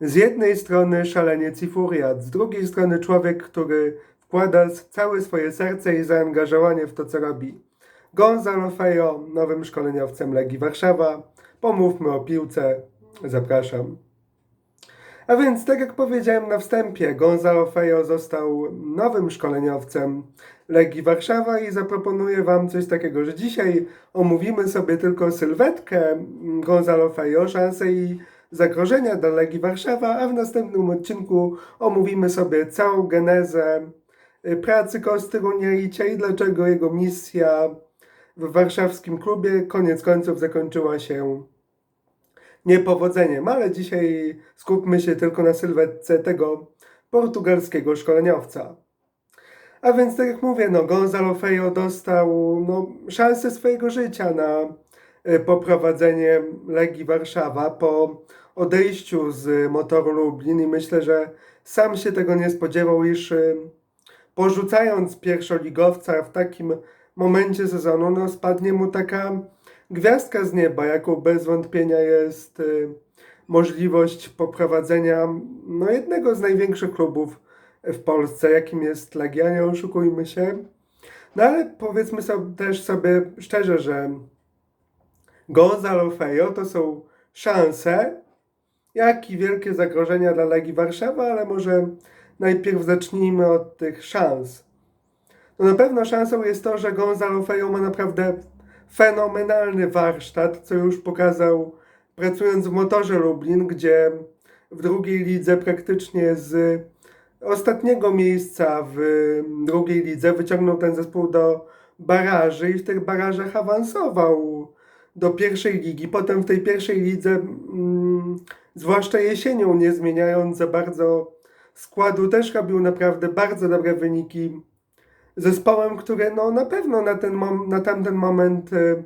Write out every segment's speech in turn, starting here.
Z jednej strony szaleniec i furiat, z drugiej strony człowiek, który wkłada całe swoje serce i zaangażowanie w to, co robi. Gonzalo Fejo, nowym szkoleniowcem Legii Warszawa. Pomówmy o piłce. Zapraszam. A więc, tak jak powiedziałem na wstępie, Gonzalo Fejo został nowym szkoleniowcem Legii Warszawa i zaproponuję Wam coś takiego, że dzisiaj omówimy sobie tylko sylwetkę Gonzalo Fejo, szanse i zagrożenia dla Legii Warszawa, a w następnym odcinku omówimy sobie całą genezę y, pracy Kosty Runiaicia i dlaczego jego misja w warszawskim klubie koniec końców zakończyła się niepowodzeniem, ale dzisiaj skupmy się tylko na sylwetce tego portugalskiego szkoleniowca. A więc tak jak mówię, no Gonzalo Fejo dostał no, szansę swojego życia na poprowadzenie Legii Warszawa po odejściu z motoru Lublin i myślę, że sam się tego nie spodziewał, iż y, porzucając pierwszoligowca w takim momencie sezonu, no spadnie mu taka gwiazdka z nieba, jaką bez wątpienia jest y, możliwość poprowadzenia no, jednego z największych klubów w Polsce, jakim jest Legia, nie oszukujmy się. No ale powiedzmy sobie też sobie szczerze, że Gonzalo Fejo to są szanse, jak i wielkie zagrożenia dla Legii Warszawa, ale może najpierw zacznijmy od tych szans. No na pewno szansą jest to, że Gonzalo Fejo ma naprawdę fenomenalny warsztat, co już pokazał pracując w motorze Lublin, gdzie w drugiej lidze praktycznie z ostatniego miejsca w drugiej lidze wyciągnął ten zespół do baraży i w tych barażach awansował do pierwszej ligi. Potem w tej pierwszej lidze, mm, zwłaszcza jesienią, nie zmieniając za bardzo składu, też robił naprawdę bardzo dobre wyniki zespołem, który no, na pewno na, ten mom- na tamten moment y,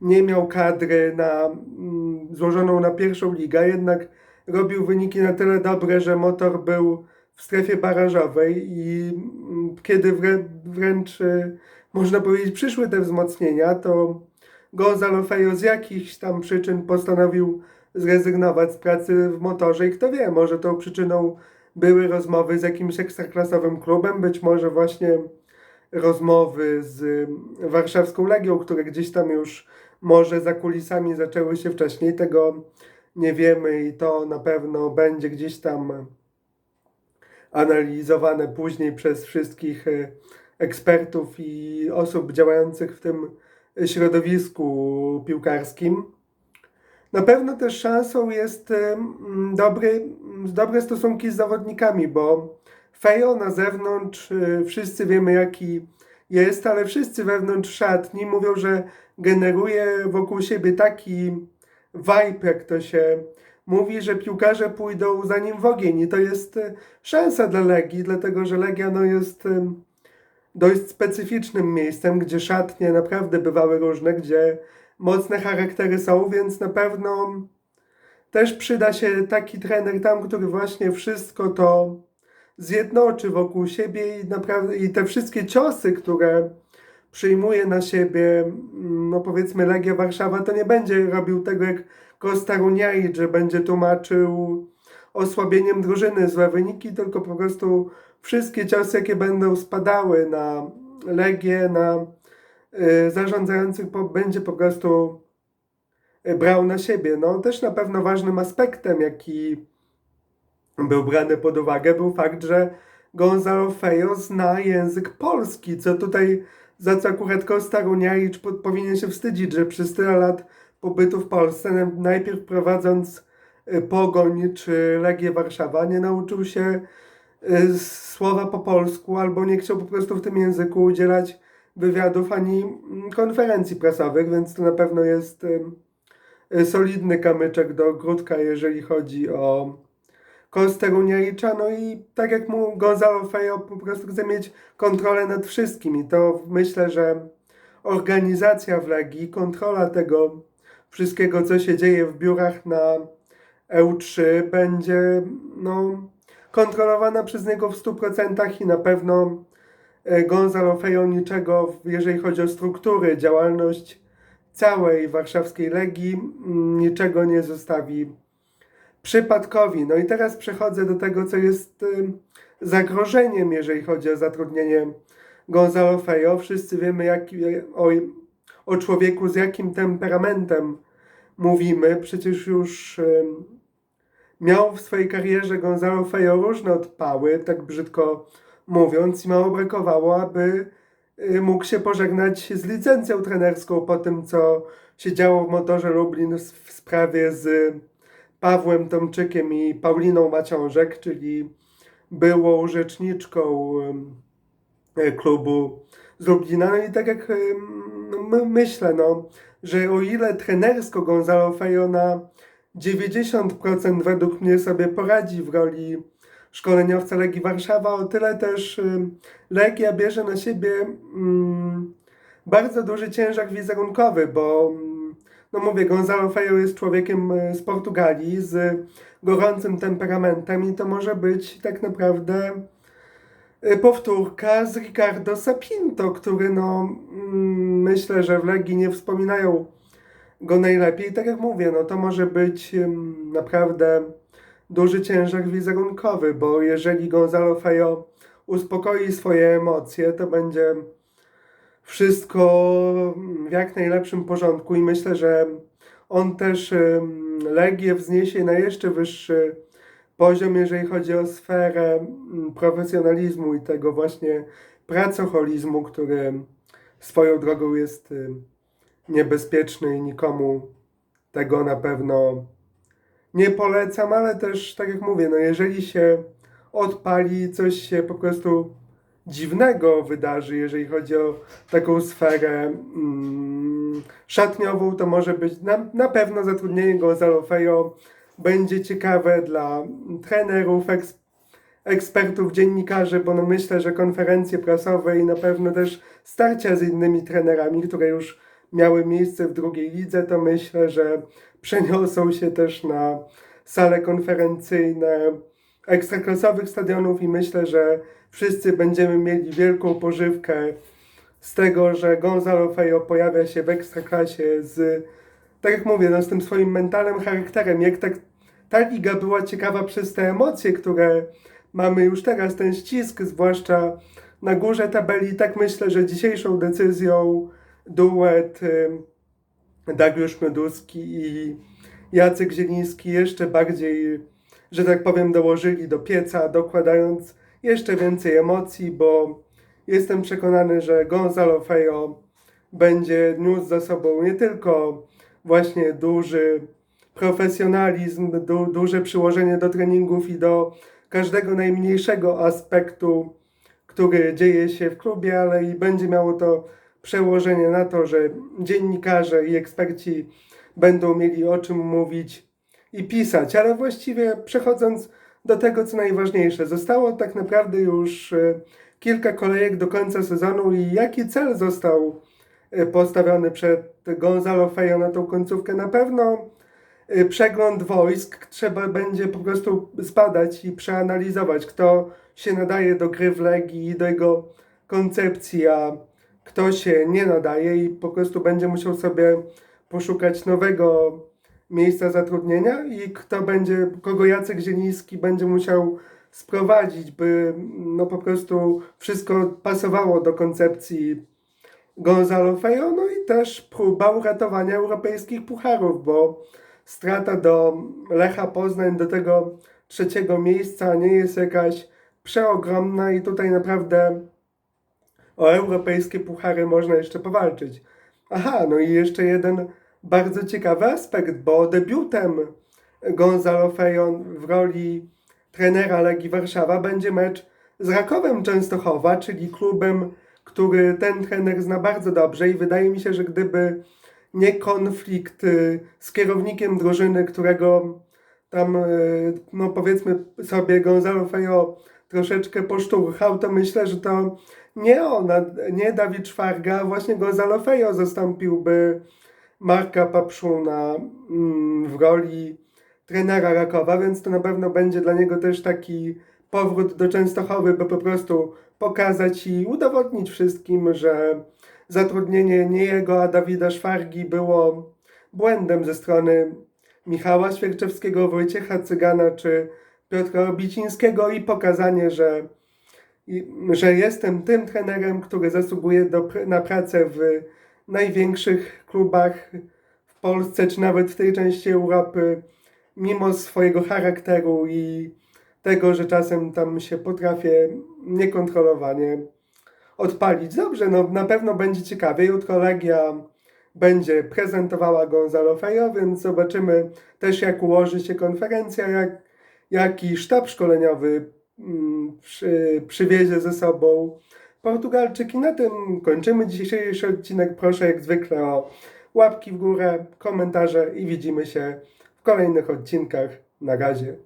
nie miał kadry na, mm, złożoną na pierwszą ligę, jednak robił wyniki na tyle dobre, że motor był w strefie barażowej i mm, kiedy wrę- wręcz y, można powiedzieć przyszły te wzmocnienia, to Gonzalo Fejo z jakichś tam przyczyn postanowił zrezygnować z pracy w motorze i kto wie, może tą przyczyną były rozmowy z jakimś ekstraklasowym klubem, być może właśnie rozmowy z warszawską Legią, które gdzieś tam już może za kulisami zaczęły się wcześniej, tego nie wiemy i to na pewno będzie gdzieś tam analizowane później przez wszystkich e, ekspertów i osób działających w tym środowisku piłkarskim. Na pewno też szansą jest dobry, dobre stosunki z zawodnikami, bo Fejo na zewnątrz, y, wszyscy wiemy jaki jest, ale wszyscy wewnątrz szatni mówią, że generuje wokół siebie taki vibe, jak to się mówi, że piłkarze pójdą za nim w ogień i to jest y, szansa dla Legii, dlatego że Legia no, jest dość specyficznym miejscem, gdzie szatnie naprawdę bywały różne, gdzie mocne charaktery są, więc na pewno też przyda się taki trener tam, który właśnie wszystko to zjednoczy wokół siebie i naprawdę i te wszystkie ciosy, które przyjmuje na siebie, mm, no powiedzmy Legia Warszawa, to nie będzie robił tego jak Costa Runiaic, że będzie tłumaczył osłabieniem drużyny złe wyniki, tylko po prostu wszystkie ciosy, jakie będą spadały na Legię, na y, zarządzających, będzie po prostu y, brał na siebie. No też na pewno ważnym aspektem, jaki był brany pod uwagę, był fakt, że Gonzalo Fejo zna język polski, co tutaj za co akurat Kosta Runiaic po- powinien się wstydzić, że przez tyle lat pobytu w Polsce, na- najpierw prowadząc y, Pogoń czy Legię Warszawa, nie nauczył się słowa po polsku albo nie chciał po prostu w tym języku udzielać wywiadów ani mm, konferencji prasowych, więc to na pewno jest ym, y, solidny kamyczek do ogródka, jeżeli chodzi o Kostę Runiaicza, no i tak jak mu Gonzalo Fejo po prostu chce mieć kontrolę nad wszystkim i to myślę, że organizacja w Legii, kontrola tego wszystkiego, co się dzieje w biurach na EU3 będzie no, kontrolowana przez niego w 100% i na pewno e, Gonzalo Fejo niczego, jeżeli chodzi o struktury, działalność całej warszawskiej Legii, mm, niczego nie zostawi przypadkowi. No i teraz przechodzę do tego, co jest y, zagrożeniem, jeżeli chodzi o zatrudnienie Gonzalo Fejo. Wszyscy wiemy jak, o, o człowieku z jakim temperamentem mówimy. Przecież już miał w swojej karierze Gonzalo Fejo różne odpały, tak brzydko mówiąc, i mało brakowało, aby y, mógł się pożegnać z licencją trenerską po tym, co się działo w motorze Lublin w sprawie z Pawłem Tomczykiem i Pauliną Maciążek, czyli byłą rzeczniczką e, klubu z Lublina. No i tak jak myślę, no, że o ile trenersko Gonzalo Fejo na 90% według mnie sobie poradzi w roli szkoleniowca Legii Warszawa, o tyle też Legia bierze na siebie bardzo duży ciężar wizerunkowy, bo no mówię, Gonzalo Fejo jest człowiekiem e, z Portugalii, z gorącym temperamentem i to może być tak naprawdę e, powtórka z Ricardo Sapinto, który no myślę, że w Legii nie wspominają go najlepiej. Tak jak mówię, no to może być em, naprawdę duży ciężar wizerunkowy, bo jeżeli Gonzalo Fejo uspokoi swoje emocje, to będzie wszystko w jak najlepszym porządku i myślę, że on też em, Legię wzniesie na jeszcze wyższy poziom, jeżeli chodzi o sferę mm, profesjonalizmu i tego właśnie pracoholizmu, który swoją drogą jest em, niebezpieczny i nikomu tego na pewno nie polecam, ale też tak jak mówię, no jeżeli się odpali, coś się po prostu dziwnego wydarzy, jeżeli chodzi o taką sferę mm, szatniową, to może być na, na pewno zatrudnienie Gonzalo Fejo będzie ciekawe dla trenerów, eks, ekspertów, dziennikarzy, bo no myślę, że konferencje prasowe i na pewno też starcia z innymi trenerami, które już miały miejsce w drugiej lidze, to myślę, że przeniosą się też na sale konferencyjne ekstraklasowych stadionów i myślę, że wszyscy będziemy mieli wielką pożywkę z tego, że Gonzalo Fejo pojawia się w ekstraklasie z, tak jak mówię, no, z tym swoim mentalnym charakterem. Jak tak, ta liga była ciekawa przez te emocje, które mamy już teraz, ten ścisk, zwłaszcza na górze tabeli, tak myślę, że dzisiejszą decyzją duet Dariusz Mioduski i Jacek Zieliński jeszcze bardziej, że tak powiem, dołożyli do pieca, dokładając jeszcze więcej emocji, bo jestem przekonany, że Gonzalo Fejo będzie niósł za sobą nie tylko właśnie duży profesjonalizm, du, duże przyłożenie do treningów i do każdego najmniejszego aspektu, który dzieje się w klubie, ale i będzie miało to przełożenie na to, że dziennikarze i eksperci będą mieli o czym mówić i pisać. Ale właściwie przechodząc do tego, co najważniejsze, zostało tak naprawdę już e, kilka kolejek do końca sezonu i jaki cel został e, postawiony przed Gonzalo Fejo na tą końcówkę? Na pewno e, przegląd wojsk trzeba będzie po prostu zbadać i przeanalizować, kto się nadaje do gry w Legii i do jego koncepcji, a kto się nie nadaje i po prostu będzie musiał sobie poszukać nowego miejsca zatrudnienia i kto będzie, kogo Jacek Zieliński będzie musiał sprowadzić, by no po prostu wszystko pasowało do koncepcji Gonzalo Fejo, no i też próba uratowania europejskich pucharów, bo strata do Lecha Poznań, do tego trzeciego miejsca nie jest jakaś przeogromna i tutaj naprawdę o europejskie puchary można jeszcze powalczyć. Aha, no i jeszcze jeden bardzo ciekawy aspekt, bo debiutem Gonzalo Fejon w roli trenera Legii Warszawa będzie mecz z Rakowem Częstochowa, czyli klubem, który ten trener zna bardzo dobrze i wydaje mi się, że gdyby nie konflikt y, z kierownikiem drużyny, którego tam, y, no powiedzmy sobie, Gonzalo Fejo troszeczkę poszturchał, to myślę, że to nie on, nie Dawid Szwarga, właśnie Gonzalo Fejo zastąpiłby Marka Papszuna mm, w roli trenera Rakowa, więc to na pewno będzie dla niego też taki powrót do Częstochowy, by po prostu pokazać i udowodnić wszystkim, że zatrudnienie nie jego, a Dawida Szwargi było błędem ze strony Michała Świerczewskiego, Wojciecha Cygana czy Piotra Obicińskiego i pokazanie, że, że jestem tym trenerem, który zasługuje do, na pracę w największych klubach w Polsce, czy nawet w tej części Europy, mimo swojego charakteru i tego, że czasem tam się potrafię niekontrolowanie odpalić. Dobrze, no na pewno będzie ciekawie. Jutro Legia będzie prezentowała Gonzalo Fejo, więc zobaczymy też jak ułoży się konferencja, jak, jaki sztab szkoleniowy mm, przy, przywiezie ze sobą Portugalczyk. I na tym kończymy dzisiejszy odcinek. Proszę jak zwykle o łapki w górę, komentarze i widzimy się w kolejnych odcinkach. Na razie.